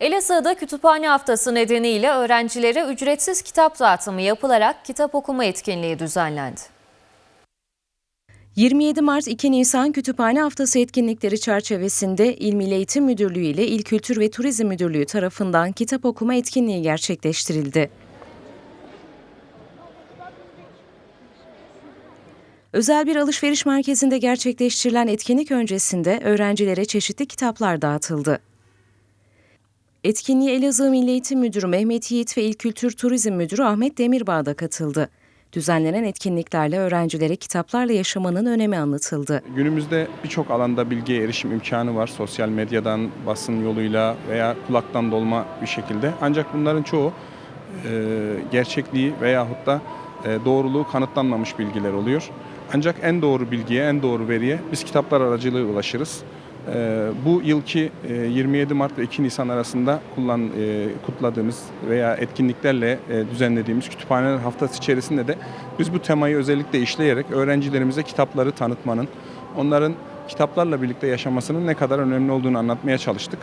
Elazığ'da kütüphane haftası nedeniyle öğrencilere ücretsiz kitap dağıtımı yapılarak kitap okuma etkinliği düzenlendi. 27 Mart 2 Nisan Kütüphane Haftası etkinlikleri çerçevesinde İl Milli Eğitim Müdürlüğü ile İl Kültür ve Turizm Müdürlüğü tarafından kitap okuma etkinliği gerçekleştirildi. Özel bir alışveriş merkezinde gerçekleştirilen etkinlik öncesinde öğrencilere çeşitli kitaplar dağıtıldı. Etkinliğe Elazığ Milli Eğitim Müdürü Mehmet Yiğit ve İl Kültür Turizm Müdürü Ahmet Demirbağ da katıldı. Düzenlenen etkinliklerle öğrencilere kitaplarla yaşamanın önemi anlatıldı. Günümüzde birçok alanda bilgiye erişim imkanı var. Sosyal medyadan, basın yoluyla veya kulaktan dolma bir şekilde. Ancak bunların çoğu e, gerçekliği veyahut da e, doğruluğu kanıtlanmamış bilgiler oluyor. Ancak en doğru bilgiye, en doğru veriye biz kitaplar aracılığıyla ulaşırız. E, bu yılki e, 27 Mart ve 2 Nisan arasında kullan, e, kutladığımız veya etkinliklerle e, düzenlediğimiz kütüphaneler haftası içerisinde de biz bu temayı özellikle işleyerek öğrencilerimize kitapları tanıtmanın, onların kitaplarla birlikte yaşamasının ne kadar önemli olduğunu anlatmaya çalıştık.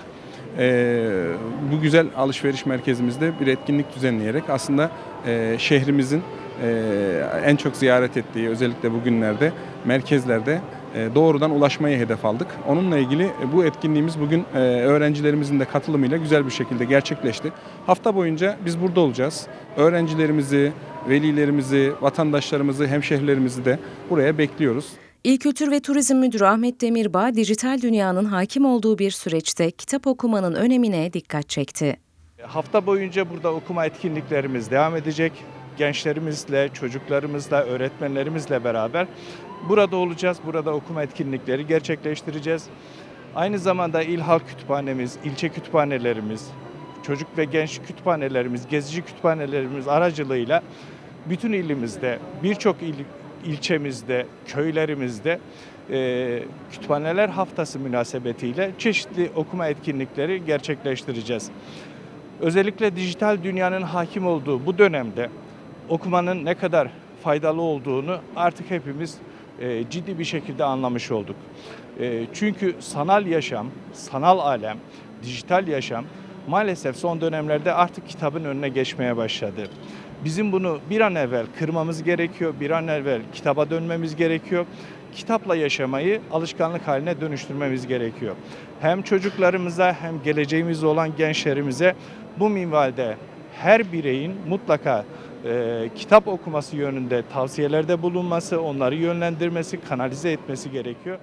Ee, bu güzel alışveriş merkezimizde bir etkinlik düzenleyerek aslında e, şehrimizin e, en çok ziyaret ettiği özellikle bugünlerde merkezlerde e, doğrudan ulaşmayı hedef aldık. Onunla ilgili e, bu etkinliğimiz bugün e, öğrencilerimizin de katılımıyla güzel bir şekilde gerçekleşti. Hafta boyunca biz burada olacağız. Öğrencilerimizi, velilerimizi, vatandaşlarımızı, hemşehrilerimizi de buraya bekliyoruz. İl Kültür ve Turizm Müdürü Ahmet Demirbağ, dijital dünyanın hakim olduğu bir süreçte kitap okumanın önemine dikkat çekti. Hafta boyunca burada okuma etkinliklerimiz devam edecek. Gençlerimizle, çocuklarımızla, öğretmenlerimizle beraber burada olacağız. Burada okuma etkinlikleri gerçekleştireceğiz. Aynı zamanda İl Halk Kütüphanemiz, ilçe kütüphanelerimiz, çocuk ve genç kütüphanelerimiz, gezici kütüphanelerimiz aracılığıyla bütün ilimizde, birçok il, ilçemizde, köylerimizde e, kütüphaneler haftası münasebetiyle çeşitli okuma etkinlikleri gerçekleştireceğiz. Özellikle dijital dünyanın hakim olduğu bu dönemde okumanın ne kadar faydalı olduğunu artık hepimiz e, ciddi bir şekilde anlamış olduk. E, çünkü sanal yaşam, sanal alem, dijital yaşam maalesef son dönemlerde artık kitabın önüne geçmeye başladı. Bizim bunu bir an evvel kırmamız gerekiyor, bir an evvel kitaba dönmemiz gerekiyor. Kitapla yaşamayı alışkanlık haline dönüştürmemiz gerekiyor. Hem çocuklarımıza hem geleceğimiz olan gençlerimize bu minvalde her bireyin mutlaka e, kitap okuması yönünde tavsiyelerde bulunması, onları yönlendirmesi, kanalize etmesi gerekiyor.